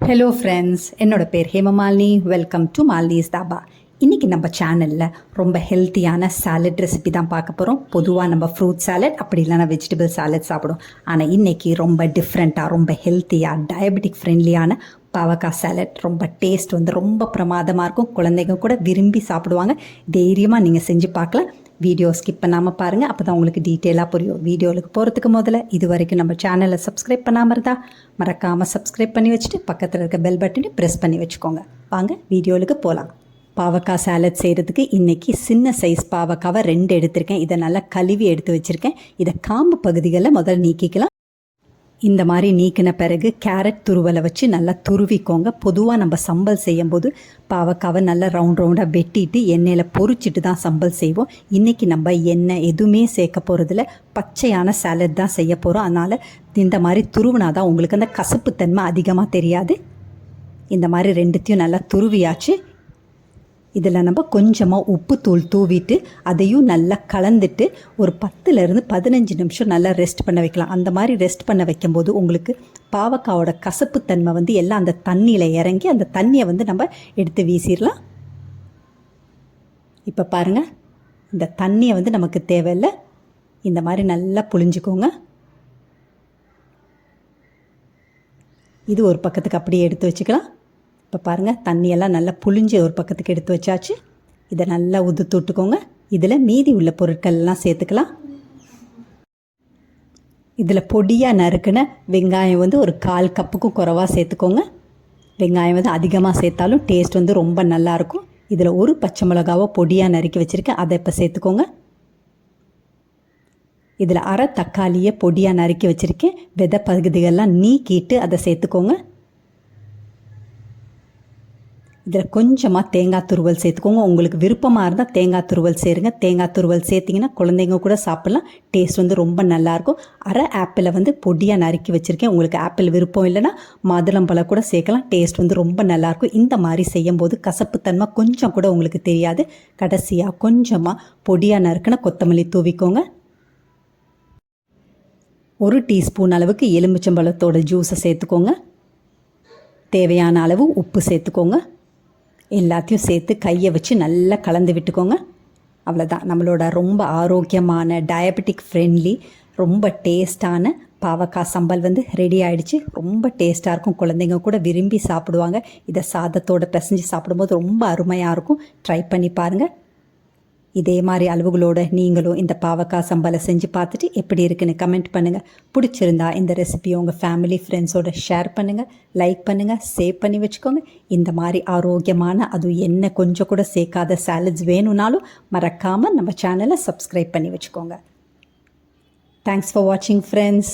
Hello friends என்னோட பேர் Hemamalini. Welcome to Malini's dhaba இன்றைக்கி நம்ம சேனலில் ரொம்ப ஹெல்த்தியான சாலட் ரெசிபி தான் பார்க்க போகிறோம் பொதுவாக நம்ம ஃப்ரூட் சாலட் அப்படி இல்லைனா வெஜிடபிள் சாலட் சாப்பிடுவோம். ஆனால் இன்றைக்கி ரொம்ப டிஃப்ரெண்ட்டாக ரொம்ப ஹெல்த்தியாக டயபெட்டிக் ஃப்ரெண்ட்லியான பாவக்காய் சாலட் ரொம்ப டேஸ்ட் வந்து ரொம்ப பிரமாதமாக இருக்கும். குழந்தைங்க கூட விரும்பி சாப்பிடுவாங்க. தைரியமாக நீங்கள் செஞ்சு பார்க்கலாம். வீடியோ ஸ்கிப் பண்ணாமல் பாருங்கள் அப்போ தான் உங்களுக்கு டீட்டெயிலாக புரியும். வீடியோவுக்கு போகிறதுக்கு முதல்ல இது வரைக்கும் நம்ம சேனலை சப்ஸ்கிரைப் பண்ணாமல் இருந்தால் மறக்காமல் சப்ஸ்கிரைப் பண்ணி வச்சுட்டு பக்கத்தில் இருக்க பெல் பட்டனை ப்ரெஸ் பண்ணி வச்சுக்கோங்க. வாங்க வீடியோவுக்கு போகலாம் பாவக்காய் சாலட் செய்கிறதுக்கு இன்றைக்கி சின்ன சைஸ் பாவக்காவை ரெண்டு எடுத்திருக்கேன். இதை நல்லா கழுவி எடுத்து வச்சுருக்கேன். இதை காம்பு பகுதிகளில் முதல்ல நீக்கிக்கலாம். இந்த மாதிரி நீக்கின பிறகு கேரட் துருவலை வச்சு நல்லா துருவிக்கோங்க. பொதுவாக நம்ம சம்பல் செய்யும்போது பாவக்காவை நல்லா ரவுண்ட் ரவுண்டாக வெட்டிட்டு எண்ணெயில் பொறிச்சிட்டு தான் சம்பல் செய்வோம். இன்றைக்கி நம்ம எண்ணெய் எதுவுமே சேர்க்க போகிறதில்ல பச்சையான சாலட் தான் செய்ய போகிறோம் அதனால் இந்த மாதிரி துருவினா தான் உங்களுக்கு அந்த கசப்புத்தன்மை அதிகமாக தெரியாது. இந்த மாதிரி ரெண்டுத்தையும் நல்லா துருவியாச்சு. இதில் நம்ம கொஞ்சமாக உப்புத்தூள் தூவிட்டு அதையும் நல்லா கலந்துட்டு ஒரு பத்துலேருந்து பதினஞ்சு நிமிஷம் நல்லா ரெஸ்ட் பண்ண வைக்கலாம். அந்த மாதிரி ரெஸ்ட் பண்ண வைக்கும்போது உங்களுக்கு பாவக்காவோட கசப்புத்தன்மை வந்து எல்லாம் அந்த தண்ணியில் இறங்கி அந்த தண்ணியை வந்து நம்ம எடுத்து வீசிடலாம். இப்போ பாருங்கள் இந்த தண்ணியை வந்து நமக்கு தேவையில்லை. இந்த மாதிரி நல்லா புழிஞ்சுக்கோங்க. இது ஒரு பக்கத்துக்கு அப்படியே எடுத்து வச்சுக்கலாம். இப்போ பாருங்கள் தண்ணியெல்லாம் நல்லா புளிஞ்சு ஒரு பக்கத்துக்கு எடுத்து வச்சாச்சு. இதை நல்லா உதுத்து விட்டுக்கோங்க. இதில் மீதி உள்ள பொருட்கள்லாம் சேர்த்துக்கலாம். இதில் பொடியாக நறுக்குன வெங்காயம் வந்து ஒரு கால் கப்புக்கும் குறவாக சேர்த்துக்கோங்க. வெங்காயம் வந்து அதிகமாக சேர்த்தாலும் டேஸ்ட் வந்து ரொம்ப நல்லாயிருக்கும். இதில் ஒரு பச்சை மிளகாவோ பொடியாக நறுக்கி வச்சுருக்கேன் அதை இப்போ சேர்த்துக்கோங்க. இதில் அரை தக்காளியை பொடியாக நறுக்கி வச்சுருக்கேன். விதை பகுதிகள்லாம் நீக்கிட்டு அதை சேர்த்துக்கோங்க. இதில் கொஞ்சமாக தேங்காய் துருவல் சேர்த்துக்கோங்க. உங்களுக்கு விருப்பமாக இருந்தால் தேங்காய் துருவல் சேருங்க. தேங்காய் துருவல் சேர்த்திங்கன்னா குழந்தைங்க கூட சாப்பிட்லாம். டேஸ்ட் வந்து ரொம்ப நல்லாயிருக்கும் அரை ஆப்பிளை வந்து பொடியாக நறுக்கி வச்சுருக்கேன். உங்களுக்கு ஆப்பிள் விருப்பம் இல்லைன்னா மாதுளம்பழம் கூட சேர்க்கலாம். டேஸ்ட் வந்து ரொம்ப நல்லாயிருக்கும் இந்த மாதிரி செய்யும்போது கசப்புத்தன்மை கொஞ்சம் கூட உங்களுக்கு தெரியாது. கடைசியாக கொஞ்சமாக பொடியாக நறுக்கின கொத்தமல்லி தூவிக்கோங்க. ஒரு டீஸ்பூன் அளவுக்கு எலுமிச்சம்பழத்தோட ஜூஸை சேர்த்துக்கோங்க. தேவையான அளவு உப்பு சேர்த்துக்கோங்க. எல்லாத்தையும் சேர்த்து கையை வச்சு நல்லா கலந்து விட்டுக்கோங்க. அவ்வளோதான் நம்மளோட ரொம்ப ஆரோக்கியமான டயபெட்டிக் ஃப்ரெண்ட்லி ரொம்ப டேஸ்டான பாவக்காய் சம்பல் வந்து ரெடி ஆகிடுச்சு ரொம்ப டேஸ்ட்டாக இருக்கும். குழந்தைங்க கூட விரும்பி சாப்பிடுவாங்க. இதை சாதத்தோடு பிசைஞ்சு சாப்பிடும்போது ரொம்ப அருமையாக இருக்கும். ட்ரை பண்ணி பாருங்கள் இதே மாதிரி அளவுகளோட நீங்களும் இந்த பாவக்காய் சம்பளம் செஞ்சு பார்த்துட்டு எப்படி இருக்குன்னு கமெண்ட் பண்ணுங்கள் பிடிச்சிருந்தா இந்த ரெசிபியை உங்கள் ஃபேமிலி ஃப்ரெண்ட்ஸோட ஷேர் பண்ணுங்கள் லைக் பண்ணுங்கள் சேவ் பண்ணி வச்சுக்கோங்க. இந்த மாதிரி ஆரோக்கியமான அதுவும் என்ன கொஞ்சம் கூட சேர்க்காத சாலட்ஸ் வேணும்னாலும் மறக்காமல் நம்ம சேனலை சப்ஸ்கிரைப் பண்ணி வச்சுக்கோங்க. தேங்க்ஸ் ஃபார் வாட்சிங் ஃப்ரெண்ட்ஸ்